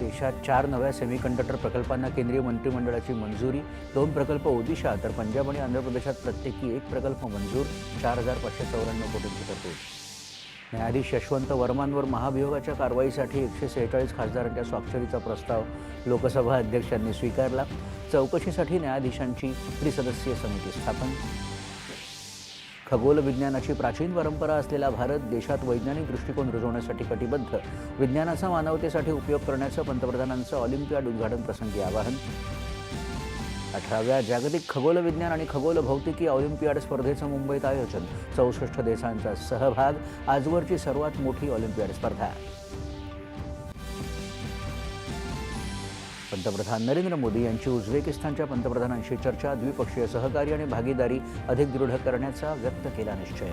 देशात चार नव्या सेमीकंडक्टर प्रकल्पांना केंद्रीय मंत्रिमंडळाची मंजुरी. दोन प्रकल्प ओदिशा तर पंजाब आणि आंध्र प्रदेशात प्रत्येकी एक प्रकल्प मंजूर. चार हजार पाचशे चौऱ्याण्णव कोटींची तरतूद न्यायाधीश यशवंत वर्मांवर महाभियोगाच्या कारवाईसाठी एकशे सेहेचाळीस खासदारांच्या स्वाक्षरीचा प्रस्ताव लोकसभा अध्यक्षांनी स्वीकारला. चौकशीसाठी न्यायाधीशांची त्रिसदस्यीय समिती स्थापन. खगोल विज्ञानाची प्राचीन परंपरा असलेला भारत देशात वैज्ञानिक दृष्टिकोन रुजवण्यासाठी कटिबद्ध. विज्ञानाचा मानवतेसाठी उपयोग करण्याचं पंतप्रधानांचं ऑलिम्पियाड उद्घाटन प्रसंगी आवाहन. अठराव्या जागतिक खगोल विज्ञान आणि खगोल भौतिकी ऑलिम्पियाड स्पर्धेचं मुंबईत आयोजन. चौसष्ट देशांचा सहभाग आजवरची सर्वात मोठी ऑलिम्पियाड स्पर्धा. पंतप्रधान नरेंद्र मोदी यांची उझबेकिस्तानच्या पंतप्रधानांशी चर्चा द्विपक्षीय सहकार्य आणि भागीदारी अधिक दृढ करण्याचा व्यक्त केला निश्चय.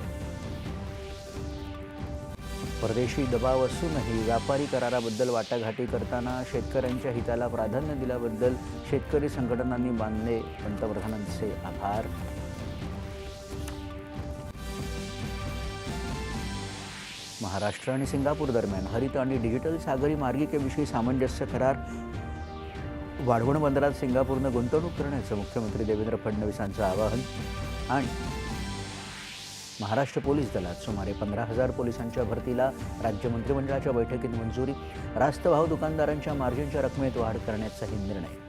परदेशी दबाव असूनही व्यापारी कराराबद्दल वाटाघाटी करताना शेतकऱ्यांच्या हिताला प्राधान्य दिल्याबद्दल शेतकरी संघटनांनी मानले पंतप्रधानांचे आभार. महाराष्ट्र आणि सिंगापूर दरम्यान हरित आणि डिजिटल सागरी मार्गिकेविषयी सामंजस्य करार वाढवण बंदरात सिंगापूरनं गुंतवणूक करण्याचं मुख्यमंत्री देवेंद्र फडणवीसांचं आवाहन आणि महाराष्ट्र पोलीस दलात सुमारे पंधरा हजार पोलिसांच्या भरतीला राज्य मंत्रिमंडळाच्या बैठकीत मंजुरी रास्त भाव दुकानदारांच्या मार्जिनच्या रकमेत वाढ करण्याचाही निर्णय.